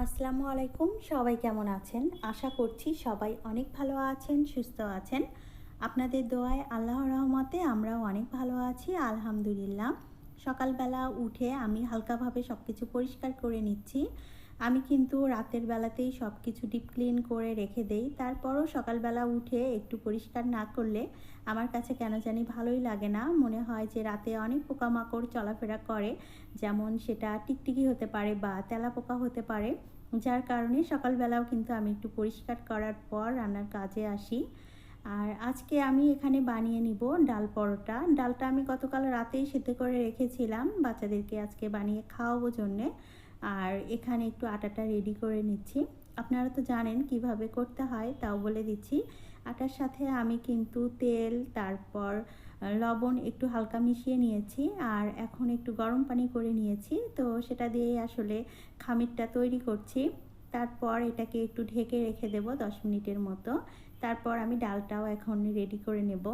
আসসালামু আলাইকুম, সবাই কেমন আছেন? আশা করছি সবাই অনেক ভালো আছেন, সুস্থ আছেন। আপনাদের দোয়ায় আল্লাহ রহমতে আমরাও অনেক ভালো আছি, আলহামদুলিল্লাহ। সকালবেলা উঠে আমি হালকাভাবে সব কিছু পরিষ্কার করে নিচ্ছি। আমি কিন্তু রাতের বেলাতেই সব কিছু ডিপ ক্লিন করে রেখে দেই। তারপরও সকালবেলা উঠে একটু পরিষ্কার না করলে আমার কাছে কেন জানি ভালোই লাগে না। মনে হয় যে রাতে অনেক পোকামাকড় চলাফেরা করে, যেমন সেটা টিকটিকি হতে পারে বা তেলা পোকা হতে পারে। যার কারণে সকালবেলাও কিন্তু আমি একটু পরিষ্কার করার পর রান্নার কাজে আসি। আর আজকে আমি এখানে বানিয়ে নিব ডাল পরোটা। ডালটা আমি গতকাল রাতেই সেদ্ধ করে রেখেছিলাম। বাচ্চাদেরকে আজকে বানিয়ে খাওয়াবো জন্যে। আর এখানে একটু আটাটা রেডি করে নিচ্ছি। আপনারা তো জানেন কীভাবে করতে হয়, তাও বলে দিচ্ছি। আটার সাথে আমি কিন্তু তেল, তারপর লবণ একটু হালকা মিশিয়ে নিয়েছি আর এখন একটু গরম পানি করে নিয়েছি। তো সেটা দিয়ে আসলে খামিরটা তৈরি করছি। তারপর এটাকে একটু ঢেকে রেখে দেব দশ মিনিটের মতো। তারপর আমি ডালটাও এখন রেডি করে নেব।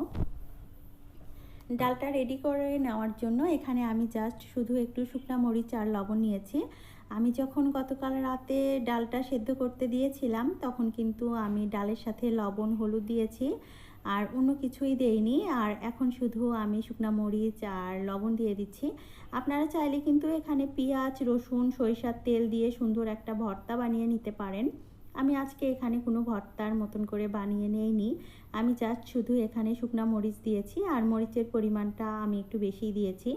ডালটা রেডি করে নেওয়ার জন্য এখানে আমি জাস্ট শুধু একটু শুকনো মরিচ আর লবণ নিয়েছি। আমি যখন গতকাল রাতে ডালটা সেদ্ধ করতে দিয়েছিলাম, তখন কিন্তু আমি ডালের সাথে লবণ, হলুদ দিয়েছি আর অন্য কিছুই দেইনি। আর এখন শুধু আমি শুকনা মরিচ আর লবণ দিয়ে দিচ্ছি। আপনারা চাইলে কিন্তু এখানে পেঁয়াজ, রসুন, সরিষার তেল দিয়ে সুন্দর একটা ভর্তা বানিয়ে নিতে পারেন। আমি আজকে এখানে কোনো ভর্তার মতন করে বানিয়ে নেইনি। আমি জাস্ট শুধু এখানে শুকনা মরিচ দিয়েছি আর মরিচের পরিমাণটা আমি একটু বেশিই দিয়েছি।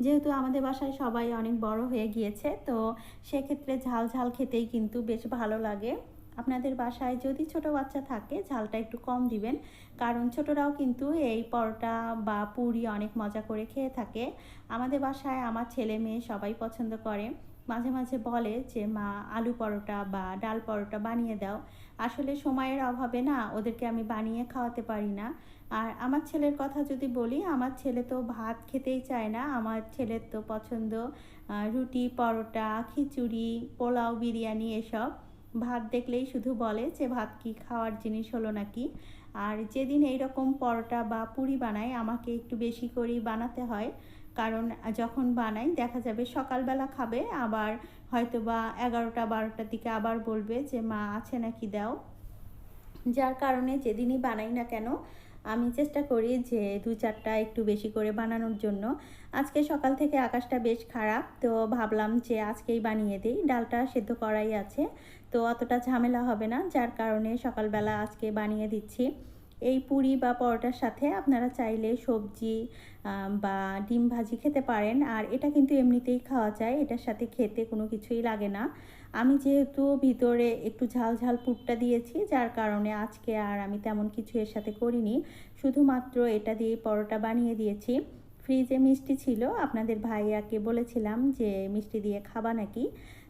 যেহেতু আমাদের বাসায় সবাই অনেক বড় হয়ে গিয়েছে, তো সেক্ষেত্রে ঝাল ঝাল খেতেই কিন্তু বেশ ভালো লাগে। আপনাদের বাসায় যদি ছোট বাচ্চা থাকে, ঝালটা একটু কম দিবেন। কারণ ছোটরাও কিন্তু এই পরোটা বা পুরি অনেক মজা করে খেয়ে থাকে। আমাদের বাসায় আমার ছেলে মেয়ে সবাই পছন্দ করে। মাঝে মাঝে বলে যে, মা, আলু পরোটা বা ডাল পরোটা বানিয়ে দাও। আসলে সময়ের অভাবে না, ওদেরকে আমি বানিয়ে খাওয়াতে পারি না। আর আমার ছেলের কথা যদি বলি, আমার ছেলে তো ভাত খেতেই চায় না। আমার ছেলের তো পছন্দ রুটি, পরোটা, খিচুড়ি, পোলাও, বিরিয়ানি, এসব। ভাত দেখলেই শুধু বলে যে, ভাত কি খাওয়ার জিনিস হলো নাকি? আর যেদিন এইরকম পরোটা বা পুরি বানায় আমাকে একটু বেশি করেই বানাতে হয়। কারণ যখন বানাই, দেখা যাবে সকালবেলা খাবে, আবার হয়তো বা এগারোটা, বারোটার দিকে আবার বলবে যে, মা, আছে নাকি? দাও। যার কারণে যেদিনই বানাই না কেন আমি চেষ্টা করি যে দু চারটা একটু বেশি করে বানানোর জন্য। আজকে সকাল থেকে আকাশটা বেশ খারাপ, তো ভাবলাম যে আজকেই বানিয়ে দিই। ডালটা সেদ্ধ করাই আছে, তো অতটা ঝামেলা হবে না, যার কারণে সকালবেলা আজকে বানিয়ে দিচ্ছি। এই পুরি বা পরোটার সাথে আপনারা চাইলে সবজি বা ডিম ভাজি খেতে পারেন, আর এটা কিন্তু এমনিতেই খাওয়া যায়, এটার সাথে খেতে কোনো কিছুই লাগে না। আমি যেহেতু ভিতরে একটু ঝাল ঝাল পুরটা দিয়েছি, যার কারণে আজকে আর আমি তেমন কিছু এর সাথে করিনি। শুধুমাত্র এটা দিয়ে পরোটা বানিয়ে দিয়েছি। ফ্রিজে মিষ্টি ছিল, আপনাদের ভাইয়াকে বলেছিলাম যে মিষ্টি দিয়ে খাবা নাকি।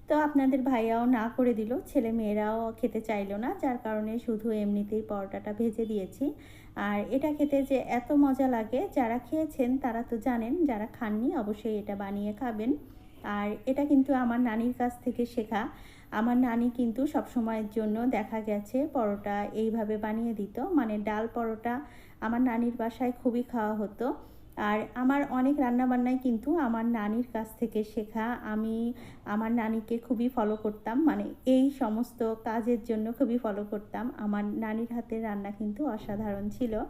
তো আপনাদের ভাইয়াও না করে দিল, ছেলে মেয়েরাও খেতে চাইলো না, যার কারণে শুধু এমনিতেই পরোটাটা ভেজে দিয়েছি। আর এটা খেতে যে এত মজা লাগে, যারা খেয়েছেন তারা তো জানেন, যারা খাননি অবশ্যই এটা বানিয়ে খাবেন। আর এটা কিন্তু আমার নানির কাছ থেকে শেখা। আমার নানি কিন্তু সব সময়ের জন্য দেখা গেছে পরোটা এইভাবে বানিয়ে দিত। মানে ডাল পরোটা আমার নানির বাসায় খুবই খাওয়া হতো। আর আমার অনেক রান্নাবান্নাই কিন্তু আমার নানির কাছ থেকে শেখা। আমি আমার নানিকে খুবই ফলো করতাম। মানে এই সমস্ত কাজের জন্য খুবই ফলো করতাম। আমার নানির হাতের রান্না কিন্তু অসাধারণ ছিল।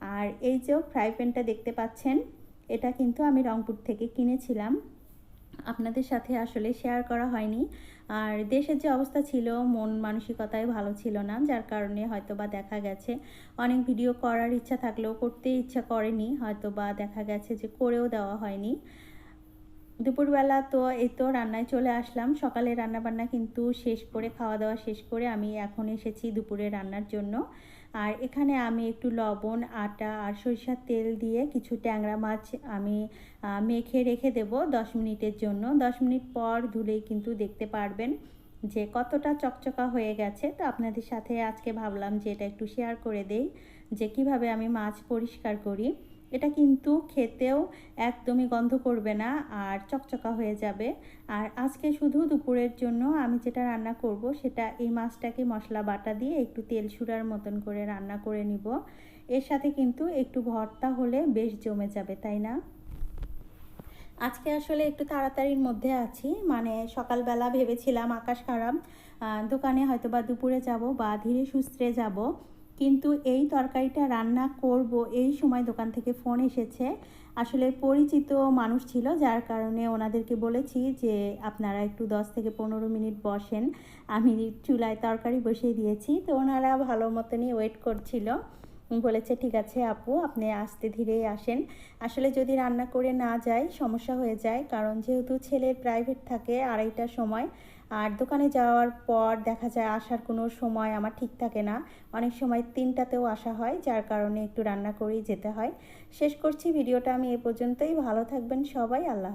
আর এই যে ফ্রাই প্যানটা দেখতে পাচ্ছেন, এটা কিন্তু আমি রংপুর থেকে কিনেছিলাম। আপনাদের সাথে আসলে শেয়ার করা হয়নি। আর দেশের যে অবস্থা ছিল, মন মানসিকতায় ভালো ছিল না, যার কারণে হয়তো বা দেখা গেছে অনেক ভিডিও করার ইচ্ছা থাকলেও করতে ইচ্ছা করেনি হয়তো বা দেখা গেছে যে করেও দেওয়া হয়নি। দুপুরবেলা তো এই তো রান্নায় চলে আসলাম। সকালে রান্নাবান্না কিন্তু শেষ করে, খাওয়া দাওয়া শেষ করে আমি এখন এসেছি দুপুরে রান্নার জন্য। আর এখানে আমি একটু লবণ, আটা আর সরিষার তেল দিয়ে কিছু ট্যাংরা মাছ আমি মেখে রেখে দেব দশ মিনিটের জন্য। দশ মিনিট পর ধুলেই কিন্তু দেখতে পারবেন যে কতটা চকচকা হয়ে গেছে। তো আপনাদের সাথে আজকে ভাবলাম যে এটা একটু শেয়ার করে দেই যে কীভাবে আমি মাছ পরিষ্কার করি। এটা কিন্তু খেতেও একদমই গন্ধ করবে না আর চকচকা হয়ে যাবে। আর আজকে শুধু দুপুরের জন্য আমি যেটা রান্না করব সেটা এই মাছটাকে মশলা বাটা দিয়ে একটু তেল সুরার মতন করে রান্না করে নিব। এর সাথে কিন্তু একটু ভর্তা হলে বেশ জমে যাবে, তাই না? আজকে আসলে একটু তাড়াতাড়ির মধ্যে আছি মানে সকালবেলা ভেবেছিলাম আকাশ খারাপ দোকানে হয়তো বা দুপুরে যাব বা ধীরে সুস্থে যাব। কিন্তু এই তরকারিটা রান্না করব এই সময় দোকান থেকে ফোন এসেছে। আসলে পরিচিত মানুষ ছিল, যার কারণে ওনাদেরকে বলেছি যে, আপনারা একটু দশ থেকে পনেরো মিনিট বসেন। আমি চুলায় তরকারি বসিয়ে দিয়েছি। তো ওনারা ভালো মতনই ওয়েট করছিল। বলেছে, ঠিক আছে আপু, আপনি আসতে ধীরেই আসেন। আসলে যদি রান্না করে না যায়, সমস্যা হয়ে যায়। কারণ যেহেতু ছেলের প্রাইভেট থাকে আড়াইটার সময় আর দোকানে যাওয়ার পর দেখা যায় আসার কোনো সময় আমার ঠিক থাকে না। অনেক সময় তিনটাতেও আসা হয়, যার কারণে একটু রান্না করেই যেতে হয়। শেষ করছি, ভিডিওটা আমি এ পর্যন্তই। ভালো থাকবেন সবাই, আল্লাহ